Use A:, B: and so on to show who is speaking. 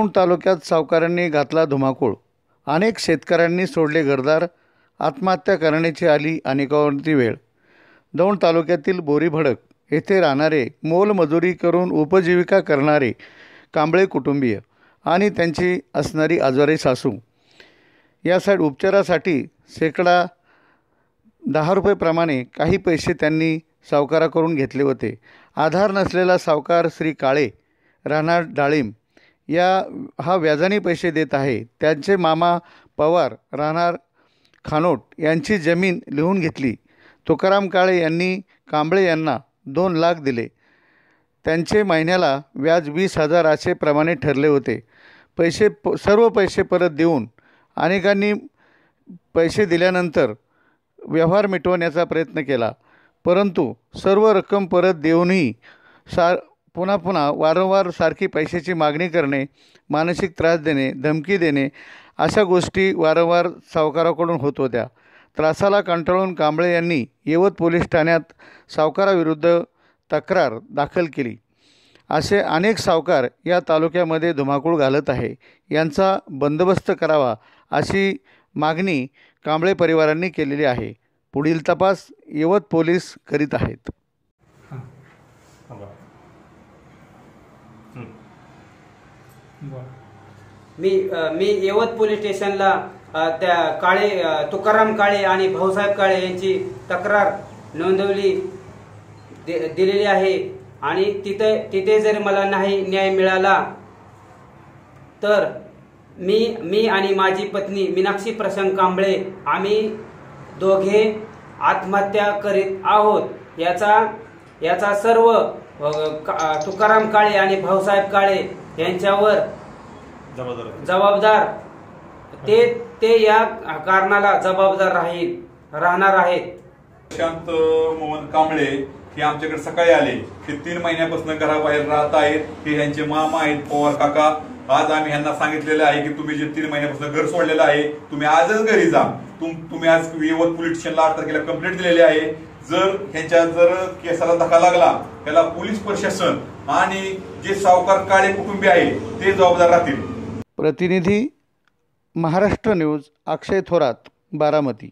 A: दौंड तालुक्यात सावकारांनी घातला धुमाकूळ. अनेक शेतकऱ्यांनी सोडले घरदार. आत्महत्या करण्याची आली अनेकावरती वेळ. दौंड तालुक्यातील बोरीभडक येथे राहणारे मोलमजुरी करून उपजीविका करणारे कांबळे कुटुंबीय आणि त्यांची असणारी आजारी सासू. यासाठी उपचारासाठी शेकडा दहा रुपयेप्रमाणे काही पैसे त्यांनी सावकाराकडून घेतले होते. आधार नसलेला सावकार श्री काळे राहणार डाळिंब. या हा व्याजाने पैसे देत आहे. त्यांचे मामा पवार राहणार खानोट यांची जमीन लिहून घेतली. तुकाराम काळे यांनी कांबळे यांना दोन लाख दिले. त्यांचे महिन्याला व्याज वीस हजार असे प्रमाणे ठरले होते. पैसे प सर्व पैसे परत देऊन अनेकांनी पैसे दिल्यानंतर व्यवहार मिटवण्याचा प्रयत्न केला. परंतु सर्व रक्कम परत देऊनही सार पुन्हा पुन्हा वारंवार सारखी पैशाची मागणी करणे मानसिक त्रास देणे धमकी देणे अशा गोष्टी वारंवार सावकाराकडून होत होत्या. त्रासाला कंटाळून कांबळे यांनी येवत पोलीस ठाण्यात सावकाराविरुद्ध तक्रार दाखल केली. असे अनेक सावकार या तालुक्यामध्ये धुमाकूळ घालत आहे. यांचा बंदोबस्त करावा अशी मागणी कांबळे परिवारांनी केलेली आहे. पुढील तपास यवत पोलीस करीत आहेत.
B: मी मी यवत पोलीस स्टेशनला त्या काळे तुकाराम काळे आणि भाऊसाहेब काळे यांची तक्रार नोंदवली दिलेली आहे. आणि तिथे तिथे जर मला नाही न्याय मिळाला तर मी मी आणि माझी पत्नी मीनाक्षी प्रसंग कांबळे आम्ही दोघे आत्महत्या करीत आहोत. याचा याचा सर्व तुकाराम काळे आणि भाऊसाहेब काळे यांच्यावर
C: जबाबदार.
B: जबाबदार. ते ते या कारणाला जबाबदार राहील राहणार आहेत.
C: प्रशांत मोहन कांबळे हे आमच्याकडे सकाळी आले. ते तीन महिन्यापासून घराबाहेर राहत आहेत. हे यांचे मामा आहेत पवार काका. आज आम्ही ह्यांना सांगितलेलं आहे की तुम्ही जे तीन महिन्यापासून घर सोडलेलं आहे तुम्ही आजच घरी जा. तुम तुम्ही आज यवत पोलीस स्टेशनला आठ तारखेला कंप्लेंट दिलेली आहे. जर ह्यांच्या जर केसाला धक्का लागला त्याला पोलीस प्रशासन आणि जे सावकार काळे कुटुंबी आहे ते जबाबदार राहतील.
A: प्रतिनिधी महाराष्ट्र न्यूज अक्षय थोरात बारामती.